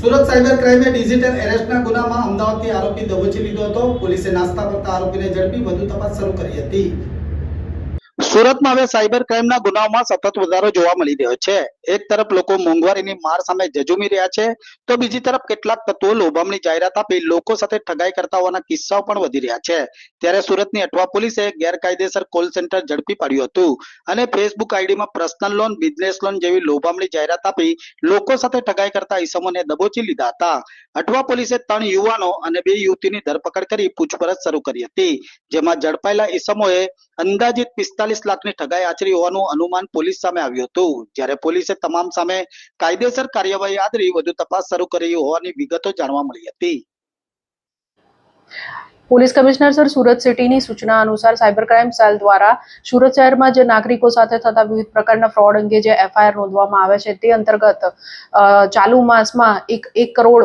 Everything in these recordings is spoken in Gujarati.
સુરત સાયબર ક્રાઇમે ડિજિટલ એરેસ્ટના ગુનામાં અમદાવાદથી આરોપી દબોચી લીધો હતો. પોલીસે નાસ્તા કરતા આરોપીને ઝડપી વધુ તપાસ શરૂ કરી હતી. સુરતમાં હવે સાયબર ક્રાઇમના ગુનાઓમાં સતત વધારો જોવા મળી રહ્યો છે. એક તરફ લોકો મોંઘવારીની માર સામે ઝઝૂમી રહ્યા છે, તો બીજી તરફ કેટલાક તત્વો લોભામણી જાહેરાત આપી લોકો સાથે ઠગાઈ કરતા હોવાના કિસ્સાઓ પણ વધી રહ્યા છે. ત્યારે સુરતની અટવા પોલીસે ગેરકાયદેસર કોલ સેન્ટર ઝડપી પાડ્યું હતું અને ફેસબુક આઈડીમાં પર્સનલ લોન, બિઝનેસ લોન જેવી લોભામણી જાહેરાત આપી લોકો સાથે ઠગાઈ કરતા ઈસમોને દબોચી લીધા હતા. અટવા પોલીસે ત્રણ યુવાનો અને બે યુવતીની ધરપકડ કરી પૂછપરછ શરૂ કરી હતી, જેમાં ઝડપાયેલા ઈસમોએ અંદાજિત પિસ્તાલીસ લાખની ઠગાઈ આચરી હોવાનું અનુમાન પોલીસ સામે આવ્યું હતું. જ્યારે પોલીસે તમામ સામે કાયદેસર કાર્યવાહી આદરી વધુ તપાસ શરૂ કરી હોવાની વિગતો જાણવા મળી હતી. પોલીસ કમિશનર સર સુરત સિટીની સૂચના અનુસાર સાયબર ક્રાઇમ સેલ દ્વારા સુરત શહેરમાં જે નાગરિકો સાથે થતા વિવિધ પ્રકારના ફ્રોડ અંગે જે એફઆઈઆર નોંધવામાં આવે છે, તે અંતર્ગત ચાલુ માસમાં એક એક કરોડ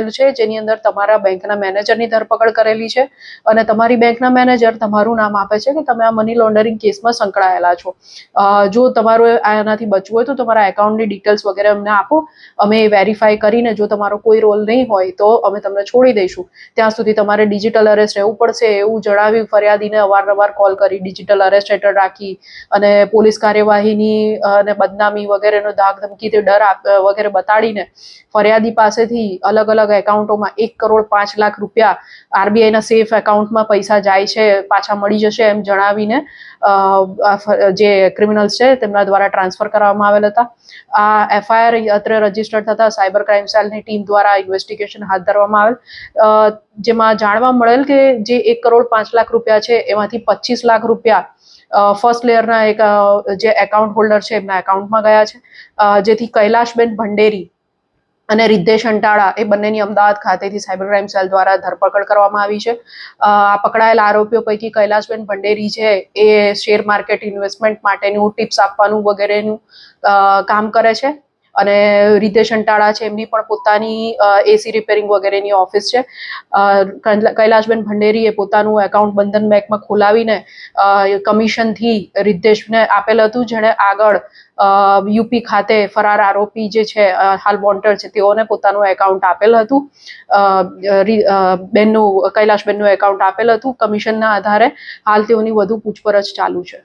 થયેલું છે, જેની અંદર તમારા બેંકના મેનેજરની ધરપકડ કરેલી છે અને તમારી બેંકના મેનેજર તમારું નામ આપે છે કે તમે આ મની લોન્ડરિંગ કેસમાં સંકળાયેલા છો. જો તમારું આનાથી બચવું હોય તો તમારા એકાઉન્ટની ડિટેલ્સ વગેરે અમને આપો. અમે વેરીફાઈ કરીને જો તમારો કોઈ રોલ નહીં હોય તો અમે તમને છોડી દઈશું. ત્યાં સુધી તમારે ડિજિટલ અરેસ્ટ રહેવું પડશે એવું જણાવી ફરિયાદીને અવારનવાર કોલ કરી ડિજિટલ અરેસ્ટ હેઠળ રાખી અને પોલીસ કાર્યવાહીની અને બદનામી વગેરેનો ધાક ધમકીથી ડર આપ- વગેરે બતાડીને ફરિયાદી પાસેથી અલગ અલગ એકાઉન્ટોમાં એક કરોડ પાંચ લાખ રૂપિયા આરબીઆઈના સેફ એકાઉન્ટમાં પૈસા જાય છે, પાછા મળી જશે એમ જણાવીને જે ક્રિમિનલ્સ છે તેમના દ્વારા ટ્રાન્સફર કરવામાં આવેલ હતા. આ એફઆઈઆર અત્રે રજિસ્ટર થતા સાયબર ક્રાઇમ સેલની ટીમ દ્વારા ઇન્વેસ્ટિગેશન હાથ ધરવામાં આવેલ. જેમાં જાણવા મળેલ કે જે એક કરોડ પાંચ લાખ રૂપિયા છે, એમાંથી પચીસ લાખ રૂપિયા ફર્સ્ટ લેયરના એક જે એકાઉન્ટ હોલ્ડર છે, એમના એકાઉન્ટમાં ગયા છે. જેથી કૈલાશબેન ભંડેરી અને રિદ્ધેશ અંટાળા એ બંનેની અમદાવાદ ખાતેથી સાયબર ક્રાઇમ સેલ દ્વારા ધરપકડ કરવામાં આવી છે. આ પકડાયેલા આરોપીઓ પૈકી કૈલાશબેન ભંડેરી છે, એ શેર માર્કેટ ઇન્વેસ્ટમેન્ટ માટેનું ટિપ્સ આપવાનું વગેરેનું કામ કરે છે. અને રિદ્ધેશ અંટાળા છે, એમની પણ પોતાની એસી રિપેરિંગ વગેરેની ઓફિસ છે. કૈલાશબેન ભંડેરીએ પોતાનું એકાઉન્ટ બંધન બેંકમાં ખોલાવીને કમિશનથી રિદ્ધેશને આપેલ હતું, જેણે આગળ યુપી ખાતે ફરાર આરોપી જે છે હાલ બોન્ટર છે, તેઓને પોતાનું એકાઉન્ટ આપેલ હતું. બેનનું, કૈલાશબેનનું એકાઉન્ટ આપેલ હતું. કમિશનના આધારે હાલ તેઓની વધુ પૂછપરછ ચાલુ છે.